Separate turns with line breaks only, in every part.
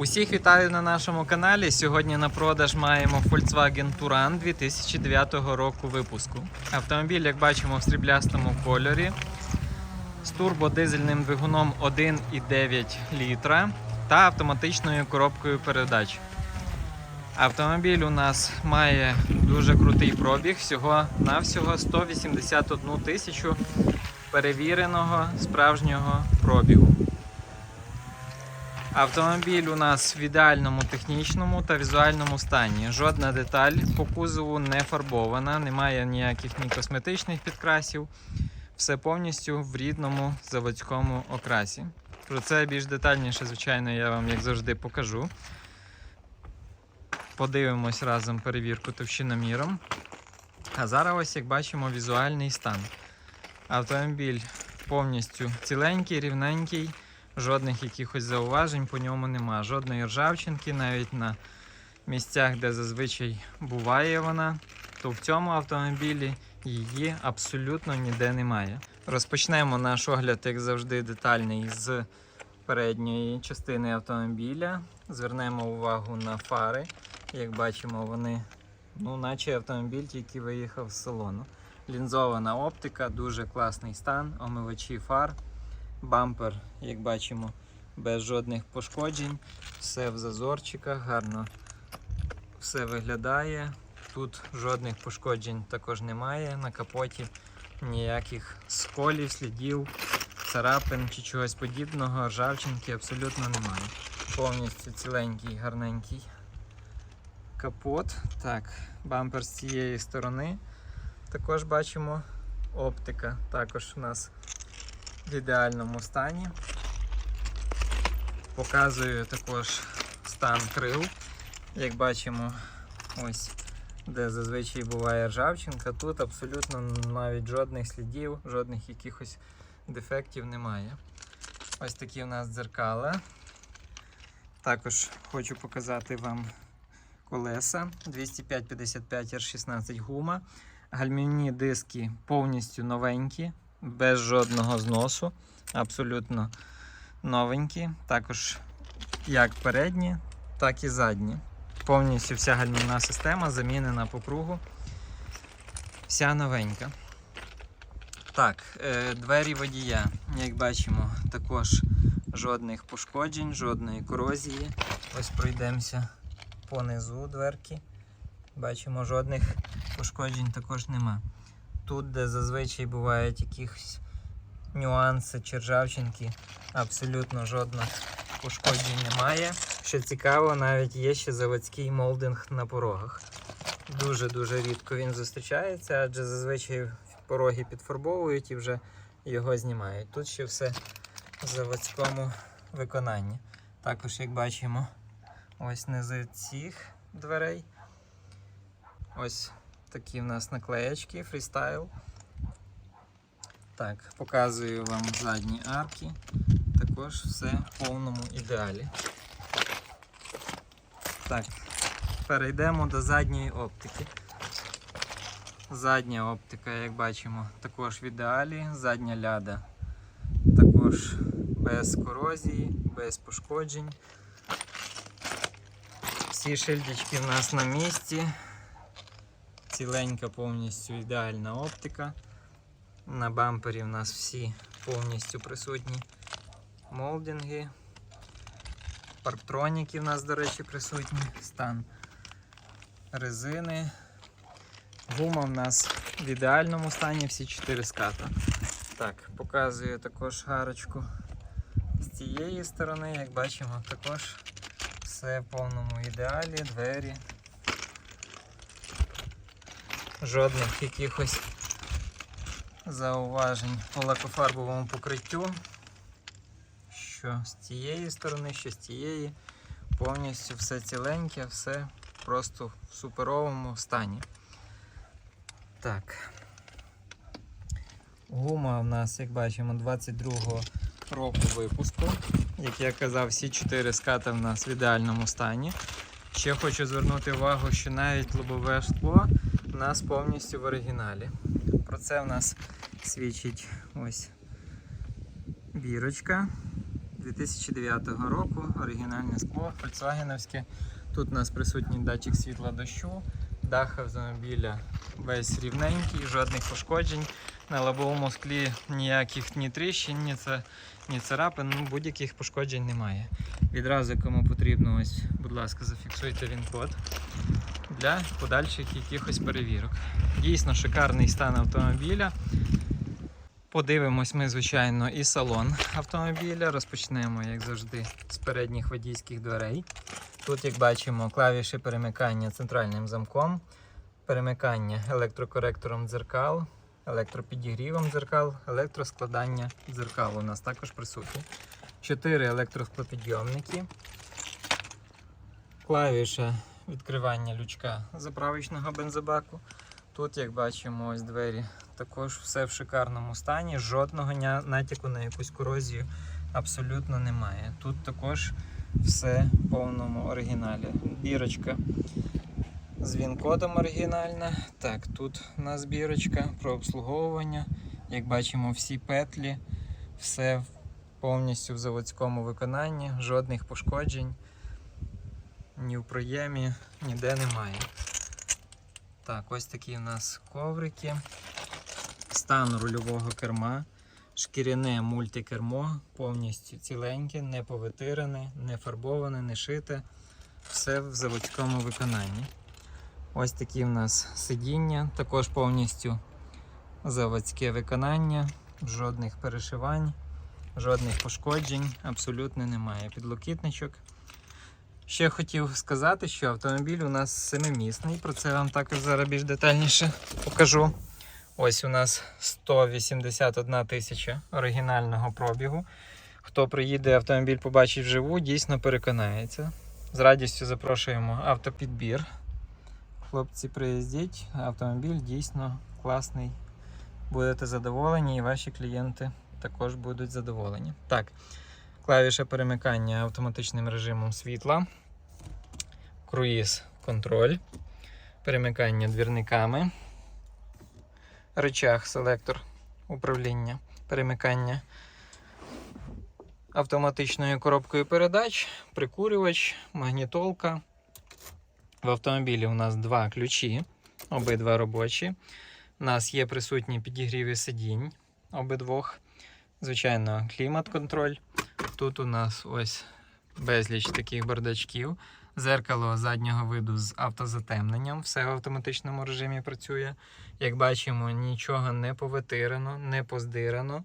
Усіх вітаю на нашому каналі. Сьогодні на продаж маємо Volkswagen Touran 2009 року випуску. Автомобіль, як бачимо, в сріблястому кольорі з турбодизельним двигуном 1,9 літра та автоматичною коробкою передач. Автомобіль у нас має дуже крутий пробіг, всього навсього 181 тисячу перевіреного справжнього пробігу. Автомобіль у нас в ідеальному технічному та візуальному стані. Жодна деталь по кузову не фарбована, немає ніяких ні косметичних підкрасів. Все повністю в рідному заводському окрасі. Про це більш детальніше, звичайно, я вам, як завжди, покажу. Подивимось разом перевірку товщиноміром. А зараз, ось як бачимо, візуальний стан. Автомобіль повністю ціленький, рівненький. Жодних якихось зауважень по ньому нема. Жодної ржавчинки, навіть на місцях, де зазвичай буває вона, то в цьому автомобілі її абсолютно ніде немає. Розпочнемо наш огляд, як завжди, детальний з передньої частини автомобіля. Звернемо увагу на фари. Як бачимо, вони, ну, наче автомобіль тільки виїхав з салону. Лінзована оптика, дуже класний стан, омивачі фар. Бампер, як бачимо, без жодних пошкоджень, все в зазорчиках, гарно все виглядає. Тут жодних пошкоджень також немає. На капоті ніяких сколів, слідів, царапин чи чогось подібного, ржавчинки абсолютно немає. Повністю ціленький, гарненький капот. Так, бампер з цієї сторони. Також бачимо оптика. Також у нас в ідеальному стані. Показую також стан крил. Як бачимо, ось де зазвичай буває ржавчинка, тут абсолютно навіть жодних слідів, жодних якихось дефектів немає. Ось такі у нас дзеркала. Також хочу показати вам колеса 205-55 R16 гума. Гальмівні диски повністю новенькі, без жодного зносу, абсолютно новенькі. Також як передні, так і задні. Повністю вся гальмівна система замінена по кругу. Вся новенька. Так, е, двері водія, як бачимо, також жодних пошкоджень, жодної корозії. Ось пройдемося по низу дверки. Бачимо, жодних пошкоджень також нема. Тут, де зазвичай бувають якісь нюанси чи ржавчинки, абсолютно жодних пошкоджень немає. Що цікаво, навіть є ще заводський молдинг на порогах. Дуже-дуже рідко він зустрічається, адже зазвичай пороги підфарбовують і вже його знімають. Тут ще все в заводському виконанні. Також, як бачимо, ось низи цих дверей. Ось такі в нас наклеєчки, фрістайл. Так, показую вам задні арки. Також все в повному ідеалі. Так, перейдемо до задньої оптики. Задня оптика, як бачимо, також в ідеалі. Задня ляда також без корозії, без пошкоджень. Всі шильдички в нас на місці. Ціленька повністю ідеальна оптика. На бампері в нас всі повністю присутні молдинги. Парктроніки в нас, до речі, присутні. Стан резини. Гума в нас в ідеальному стані, всі 4 ската. Так, показую також гарочку з цієї сторони, як бачимо, також все в повному ідеалі, двері. Жодних якихось зауважень по лакофарбовому покриттю. Що з цієї сторони, що з цієї. Повністю все ціленьке, все просто в суперовому стані. Так. Гума в нас, як бачимо, 22-го року випуску. Як я казав, всі 4 ската в нас в ідеальному стані. Ще хочу звернути увагу, що навіть лобове шкло нас повністю в оригіналі. Про це в нас свідчить ось бірочка. 2009 року, оригінальне скло, фольксвагеновське. Тут у нас присутній датчик світла дощу, дах автомобіля весь рівненький, жодних пошкоджень. На лобовому склі ніяких ні тріщин, ні, це, ні царапин, ну, будь-яких пошкоджень немає. Відразу, кому потрібно, ось, будь ласка, зафіксуйте він код для подальших якихось перевірок. Дійсно шикарний стан автомобіля. Подивимось ми, звичайно, і салон автомобіля. Розпочнемо, як завжди, з передніх водійських дверей. Тут, як бачимо, клавіші перемикання центральним замком, перемикання електрокоректором дзеркал, електропідігрівом дзеркал, електроскладання дзеркал у нас також присутні. Чотири електросклопідйомники, клавіша відкривання лючка заправочного бензобаку. Тут, як бачимо, ось двері також все в шикарному стані. Жодного натяку на якусь корозію абсолютно немає. Тут також все в повному оригіналі. Бірочка з він-кодом оригінальна. Так, тут у нас бірочка про обслуговування. Як бачимо, всі петлі, все повністю в заводському виконанні, жодних пошкоджень. Ні в проємі, ніде немає. Так, ось такі у нас коврики. Стан рульового керма. Шкіряне мультикермо, повністю ціленьке, не повитирене, не фарбоване, не шите. Все в заводському виконанні. Ось такі в нас сидіння, також повністю заводське виконання, жодних перешивань, жодних пошкоджень, абсолютно немає. Підлокітничок. Ще хотів сказати, що автомобіль у нас семимісний, про це вам також зараз більш детальніше покажу. Ось у нас 181 тисяча оригінального пробігу. Хто приїде автомобіль побачить вживу, дійсно переконається. З радістю запрошуємо автопідбір. Хлопці, приїздіть, автомобіль дійсно класний. Будете задоволені, і ваші клієнти також будуть задоволені. Так, клавіша перемикання автоматичним режимом світла, круїз контроль, перемикання двірниками, рычаг селектор управління, перемикання автоматичною коробкою передач, прикурювач, магнітолка. В автомобілі у нас два ключі, обидва робочі. У нас є присутні підігріви сидінь обидвох. Звичайно, клімат-контроль. Тут у нас ось безліч таких бардачків. Зеркало заднього виду з автозатемненням. Все в автоматичному режимі працює. Як бачимо, нічого не повитирано, не поздирано.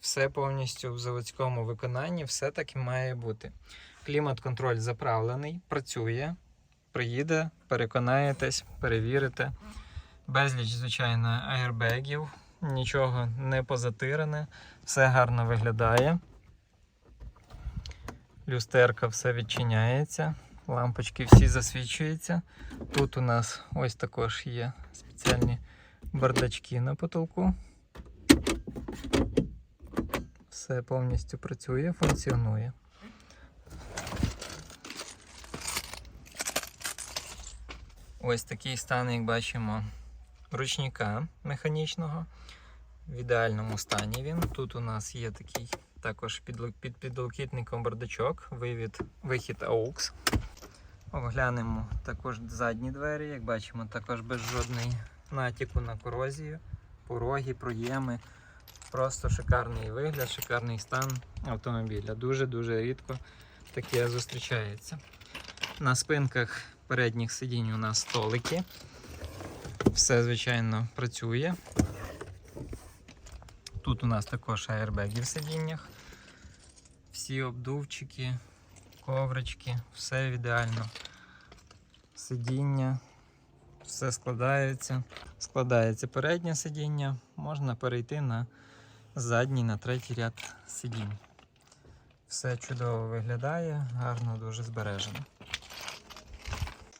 Все повністю в заводському виконанні, все так і має бути. Клімат-контроль заправлений, працює. Приїде, переконаєтесь, перевірите. Безліч, звичайно, аербегів, нічого не позатирене, все гарно виглядає. Люстерка все відчиняється, лампочки всі засвічуються. Тут у нас ось також є спеціальні бардачки на потолку. Все повністю працює, функціонує. Ось такий стан, як бачимо, ручника механічного. В ідеальному стані він. Тут у нас є такий також під, під підлокітником бардачок, вивід, вихід AUX. Оглянемо також задні двері, як бачимо, також без жодної натяку на корозію, пороги, проєми. Просто шикарний вигляд, шикарний стан автомобіля. Дуже-дуже рідко таке зустрічається. На спинках передніх сидінь у нас столики. Все, звичайно, працює. Тут у нас також аербеги в сидіннях. Всі обдувчики, коврички, все ідеально. Сидіння, все складається. Складається переднє сидіння, можна перейти на задній, на третій ряд сидінь. Все чудово виглядає, гарно дуже збережено.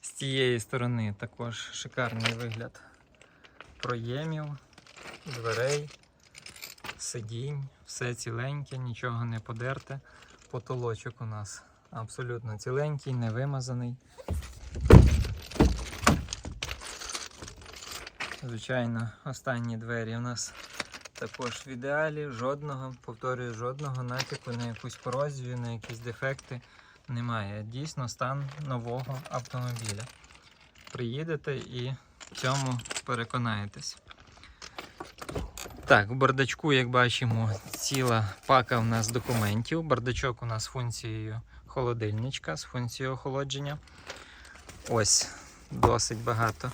З цієї сторони також шикарний вигляд проємів, дверей, сидінь, все ціленьке, нічого не подерте. Потолочок у нас абсолютно ціленький, не вимазаний. Звичайно, останні двері у нас також в ідеалі, жодного, повторюю, жодного натяку на якусь корозію, на якісь дефекти немає. Дійсно стан нового автомобіля. Приїдете і в цьому переконаєтесь. Так, в бардачку, як бачимо, ціла пака у нас документів. Бардачок у нас з функцією холодильничка, з функцією охолодження. Ось досить багато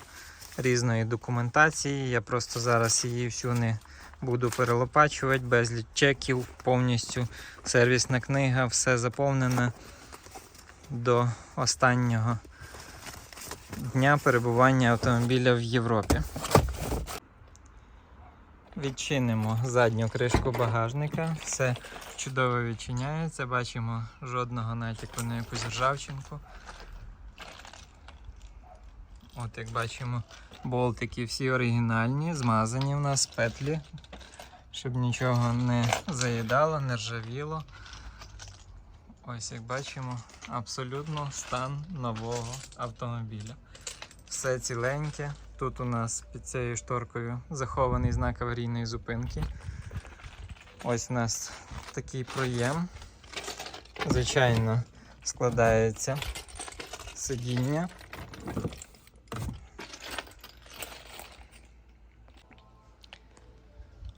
різної документації. Я просто зараз її всю не буду перелопачувати, безліч чеків, повністю сервісна книга, все заповнено до останнього дня перебування автомобіля в Європі. Відчинимо задню кришку багажника. Все чудово відчиняється. Бачимо жодного натяку на якусь ржавчинку. От як бачимо, болтики всі оригінальні, змазані в нас петлі, щоб нічого не заїдало, не ржавіло. Ось як бачимо, абсолютно стан нового автомобіля. Все ціленьке. Тут у нас під цією шторкою захований знак аварійної зупинки. Ось у нас такий проєм. Звичайно, складається сидіння.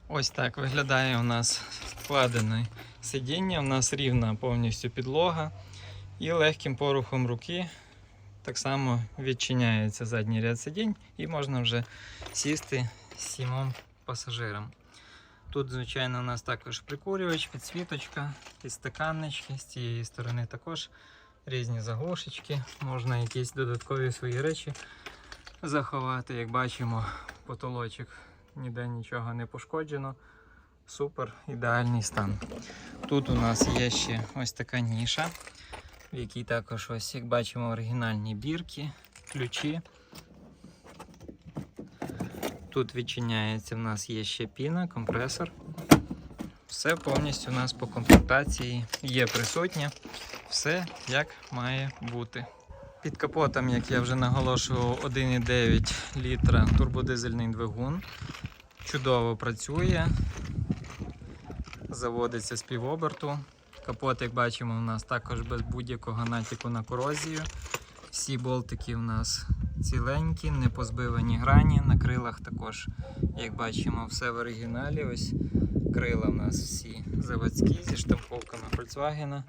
Ось так виглядає у нас складене сидіння. У нас рівна повністю підлога і легким порухом руки так само відчиняється задній ряд сидінь і можна вже сісти сімом пасажирам. Тут, звичайно, у нас також прикурювач, підсвіточка, підстаканнички, з цієї сторони також різні заглушечки, можна якісь додаткові свої речі заховати. Як бачимо, потолочок ніде нічого не пошкоджено. Супер, ідеальний стан. Тут у нас є ще ось така ніша, в якій також, ось, як бачимо, оригінальні бірки, ключі. Тут відчиняється, в нас є ще піна, компресор. Все повністю у нас по комплектації є присутнє. Все як має бути. Під капотом, як я вже наголошував, 1,9 літра турбодизельний двигун. Чудово працює. Заводиться з півоберту. Капот, як бачимо, у нас також без будь-якого натяку на корозію. Всі болтики у нас ціленькі, не позбивані грані. На крилах також, як бачимо, все в оригіналі. Ось крила у нас всі заводські зі штамповками Volkswagen.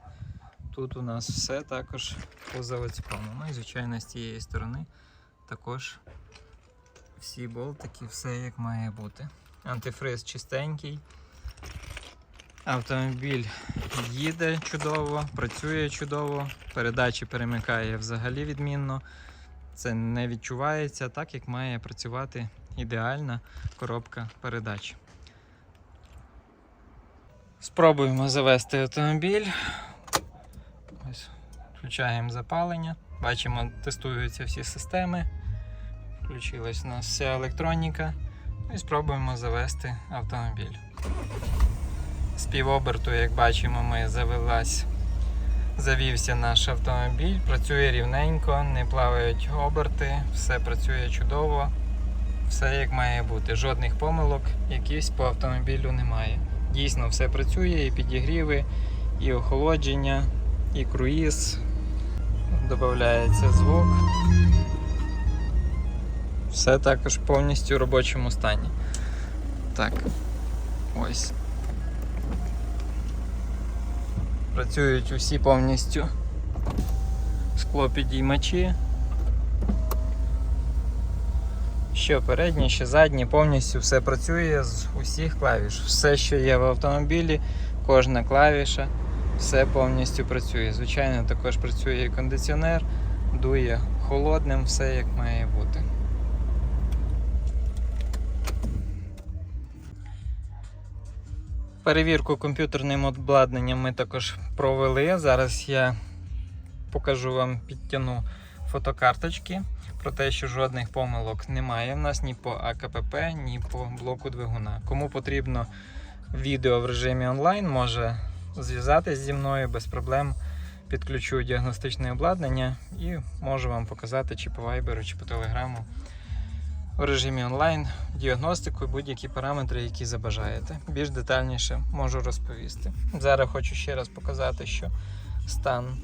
Тут у нас все також по заводському. Ну і звичайно з цієї сторони також всі болтики, все як має бути. Антифриз чистенький. Автомобіль їде чудово, працює чудово, передачі перемикає взагалі відмінно. Це не відчувається так, як має працювати ідеальна коробка передач. Спробуємо завести автомобіль. Ось, включаємо запалення. Бачимо, тестуються всі системи. Включилась у нас вся електроніка. І спробуємо завести автомобіль. З півоберту, як бачимо, ми завелась, завівся наш автомобіль, працює рівненько, не плавають оберти, все працює чудово, все як має бути. Жодних помилок, якісь по автомобілю немає. Дійсно, все працює, і підігріви, і охолодження, і круїз. Додається звук. Все також повністю в робочому стані. Так, ось. Працюють усі повністю склопідіймачі. Що передні, що задні, повністю все працює з усіх клавіш. Все, що є в автомобілі, кожна клавіша, все повністю працює. Звичайно, також працює і кондиціонер, дує холодним, все як має бути. Перевірку комп'ютерним обладнанням ми також провели. Зараз я покажу вам, підтягну фотокарточки про те, що жодних помилок немає в нас ні по АКПП, ні по блоку двигуна. Кому потрібно відео в режимі онлайн, може зв'язатись зі мною без проблем. Підключу діагностичне обладнання і можу вам показати чи по вайберу, чи по телеграму в режимі онлайн діагностику і будь-які параметри, які забажаєте. Більш детальніше можу розповісти. Зараз хочу ще раз показати, що стан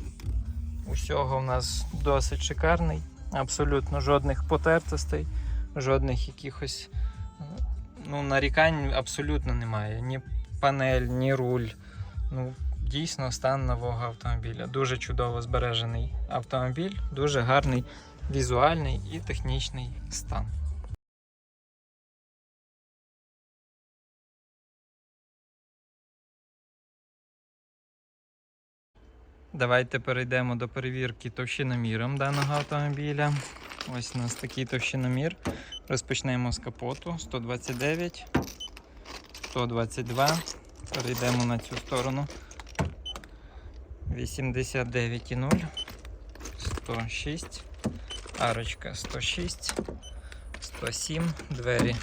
усього в нас досить шикарний. Абсолютно жодних потертостей, жодних якихось ну, нарікань абсолютно немає. Ні панель, ні руль. Ну, дійсно стан нового автомобіля. Дуже чудово збережений автомобіль, дуже гарний візуальний і технічний стан. Давайте перейдемо до перевірки товщиноміром даного автомобіля. Ось у нас такий товщиномір. Розпочнемо з капоту 129, 122. Перейдемо на цю сторону. 89,0, 106, арочка 106, 107, двері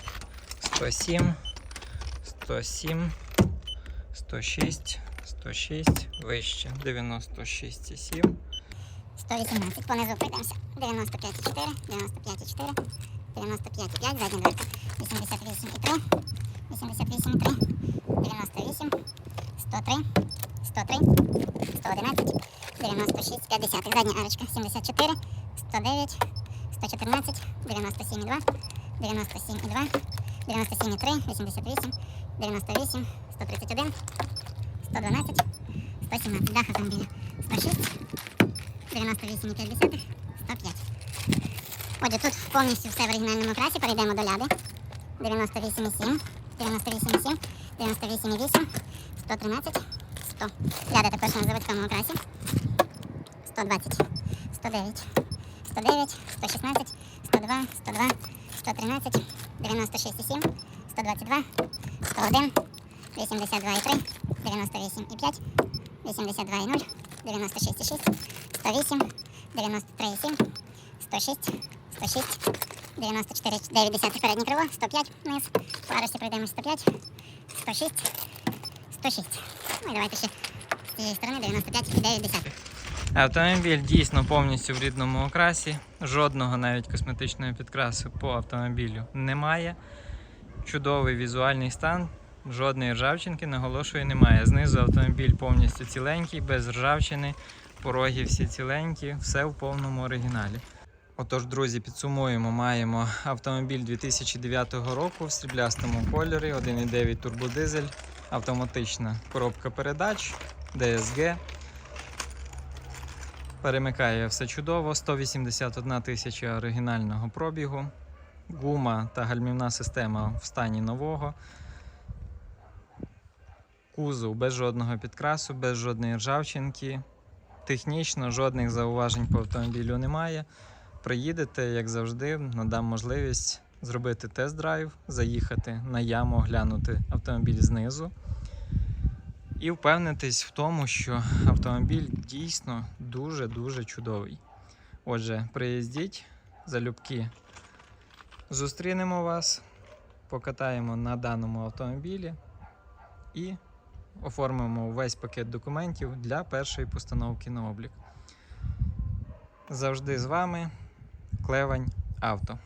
107, 107, 106, 106, вище 96,7.
118, понизу пройдемося. 95,4, 95,4, 95,5, задня дверка. 88,3, 88,3, 98, 103, 103, 111, 96, 50, задня арочка. 74, 109, 114, 97,2, 97,2, 97,3, 88, 98, 131, 112, 117, дах автомобіля. 106, 98,5, 105. Отже, тут повністю все в оригінальному красі. Перейдемо до ляди. 98,7, 98,7, 98,8, 113, 100. Ляда також на заводському красі. 120, 109, 109, 116, 102, 102, 113, 96,7, 122, 101, 82,3, 98,5, 82,0, 96,6, 108, 93,7, 106, 106, 94, 9 переднє крило, 105 вниз, по арості пройдемо 105, 106, 106. Ну і давайте ще з цієї сторони 95 і 9.
Автомобіль дійсно повністю в рідному окрасі. Жодного навіть косметичного підкрасу по автомобілю немає. Чудовий візуальний стан, жодної ржавчинки, наголошую, немає. Знизу автомобіль повністю ціленький, без ржавчини, пороги всі ціленькі, все в повному оригіналі. Отож, друзі, підсумуємо, маємо автомобіль 2009 року в сріблястому кольорі, 1,9 турбодизель, автоматична коробка передач, DSG. Перемикає все чудово, 181 тисяча оригінального пробігу. Гума та гальмівна система в стані нового. Кузов без жодного підкрасу, без жодної ржавчинки. Технічно жодних зауважень по автомобілю немає. Приїдете, як завжди, надам можливість зробити тест-драйв, заїхати на яму, оглянути автомобіль знизу і впевнитись в тому, що автомобіль дійсно дуже-дуже чудовий. Отже, приїздіть, залюбки зустрінемо вас, покатаємо на даному автомобілі і оформимо весь пакет документів для першої постановки на облік. Завжди з вами Клевань Авто.